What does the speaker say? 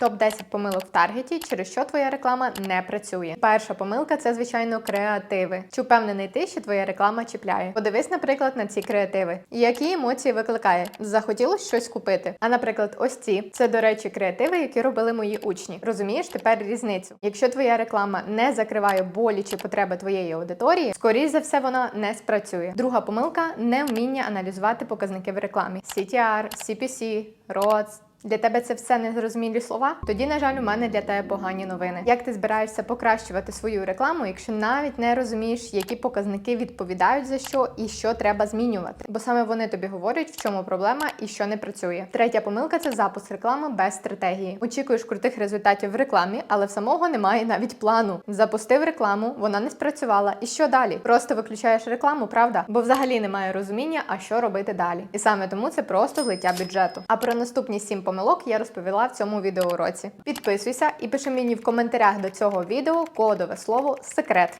Топ 10 помилок в таргеті, через що твоя реклама не працює. Перша помилка це звичайно креативи. Чи впевнений ти, що твоя реклама чіпляє? Подивись, наприклад, на ці креативи. Які емоції викликає? Захотілося щось купити. А наприклад, ось ці це, до речі, креативи, які робили мої учні. Розумієш тепер різницю? Якщо твоя реклама не закриває болі чи потреби твоєї аудиторії, скоріш за все вона не спрацює. Друга помилка невміння аналізувати показники в рекламі. CTR, CPC, ROAS, для тебе це все незрозумілі слова? Тоді, на жаль, у мене для тебе погані новини. Як ти збираєшся покращувати свою рекламу, якщо навіть не розумієш, які показники відповідають за що і що треба змінювати? Бо саме вони тобі говорять, в чому проблема і що не працює. Третя помилка це запуск реклами без стратегії. Очікуєш крутих результатів в рекламі, але в самого немає навіть плану. Запустив рекламу, вона не спрацювала. І що далі? Просто виключаєш рекламу, правда? Бо взагалі немає розуміння, а що робити далі. І саме тому це просто злиття бюджету. А про наступні сім помилок я розповіла в цьому відеоуроці. Підписуйся і пиши мені в коментарях до цього відео кодове слово секрет.